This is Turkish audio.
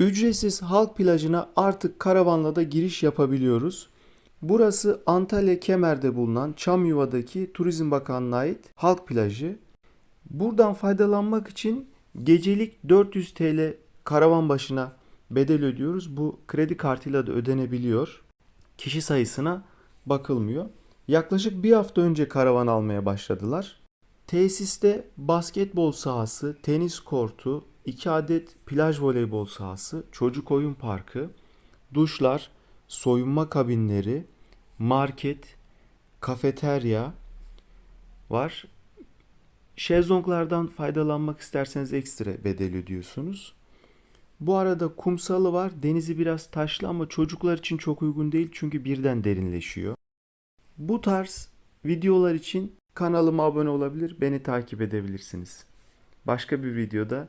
Ücretsiz halk plajına artık karavanla da giriş yapabiliyoruz. Burası Antalya Kemer'de bulunan Çamyuva'daki Turizm Bakanlığı'na ait halk plajı. Buradan faydalanmak için gecelik 400 TL karavan başına bedel ödüyoruz. Bu kredi kartıyla da ödenebiliyor. Kişi sayısına bakılmıyor. Yaklaşık bir hafta önce karavan almaya başladılar. Tesiste basketbol sahası, tenis kortu, 2 adet plaj voleybol sahası, çocuk oyun parkı, duşlar, soyunma kabinleri, market, kafeterya var. Şezlonglardan faydalanmak isterseniz ekstra bedel ödüyorsunuz. Bu arada kumsalı var. Denizi biraz taşlı ama çocuklar için çok uygun değil çünkü birden derinleşiyor. Bu tarz videolar için kanalıma abone olabilir, beni takip edebilirsiniz. Başka bir videoda